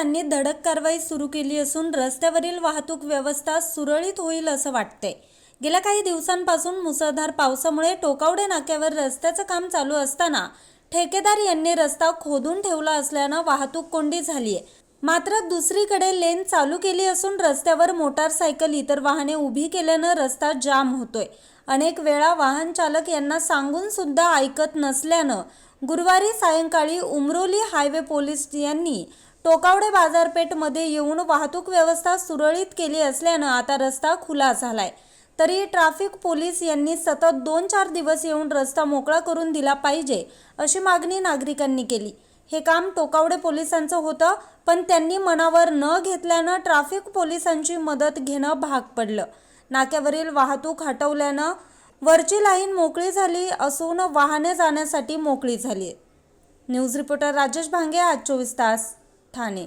पोलिसांनी धडक कारवाई सुरू केली असून रस्त्यावरील वाहतूक व्यवस्था सुरळीत होईल असं वाटतंय. गेल्या काही दिवसांपासून मुसळधार पावसामुळे टोकावडे नाक्यावर रस्त्याचं काम चालू असताना ठेकेदार यांनी रस्ता खोदून ठेवला असल्यानं वाहतूक कोंडी झालीय. मात्र दुसरीकडे लेन चालू केली असून रस्त्यावर मोटारसायकल इतर वाहने उभी केल्यानं रस्ता जाम होतोय. अनेक वेळा वाहन चालक यांना सांगून सुद्धा ऐकत नसल्यानं गुरुवारी सायंकाळी उमरोली हायवे पोलीस यांनी टोकावडे बाजारपेठमध्ये येऊन वाहतूक व्यवस्था सुरळीत केली असल्यानं आता रस्ता खुला झालाय. तरी ट्रॅफिक पोलीस यांनी सतत दोन चार दिवस येऊन रस्ता मोकळा करून दिला पाहिजे अशी मागणी नागरिकांनी केली. हे काम टोकावडे पोलिसांचं होतं पण त्यांनी मनावर न घेतल्यानं ट्रॅफिक पोलिसांची मदत घेणं भाग पडलं. नाक्यावरील वाहतूक हटवल्यानं वरची लाईन मोकळी झाली असून वाहने जाण्यासाठी मोकळी झाली. न्यूज रिपोर्टर राजेश भांगे आज चोवीस तास ठाणे.